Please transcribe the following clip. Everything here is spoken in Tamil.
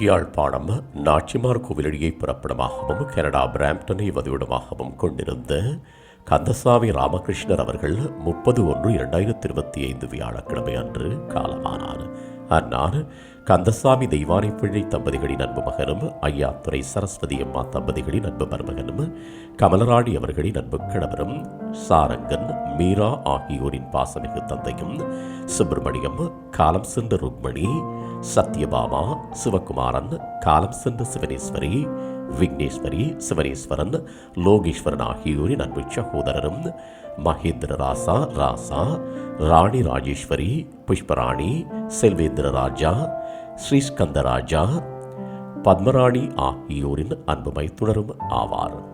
யாழ்ப்பாணம் நாச்சிமார் கோவிலடியை புறப்படமாகவும் கனடா பிராம்டனை வதிவிடமாகவும் கொண்டிருந்த கந்தசாமி ராமகிருஷ்ணர் அவர்கள் முப்பது ஒன்று இரண்டாயிரத்தி இருபத்தி ஐந்து வியாழக்கிழமை அன்று காலமானார். அன்னார் கந்தசாமி தெய்வானை பிள்ளை தம்பதிகளின் அன்பு மகனும் ஐயாத்துறை சரஸ்வதி அம்மா தம்பதிகளின் அன்பு மருமகனும் கமலராணி அவர்களின் அன்பு கிழவரும் சாரங்கன் மீரா ஆகியோரின் பாசமிகு தந்தையும் சுப்பிரமணியம் காலம் சென்ற ருக்மணி சத்யபாமா சிவகுமாரன் காலம் சென்ற சிவனேஸ்வரி விக்னேஸ்வரி சிவனேஸ்வரன் லோகேஸ்வரன் ஆகியோரின் அன்பு சகோதரரும் மகேந்திர ராசா ராசா ராணி ராஜேஸ்வரி புஷ்பராணி செல்வேந்திர ராஜா ஸ்ரீஸ்கந்த ராஜா பத்மராணி ஆகியோரின் அன்பு மைத்துணரும் ஆவார்.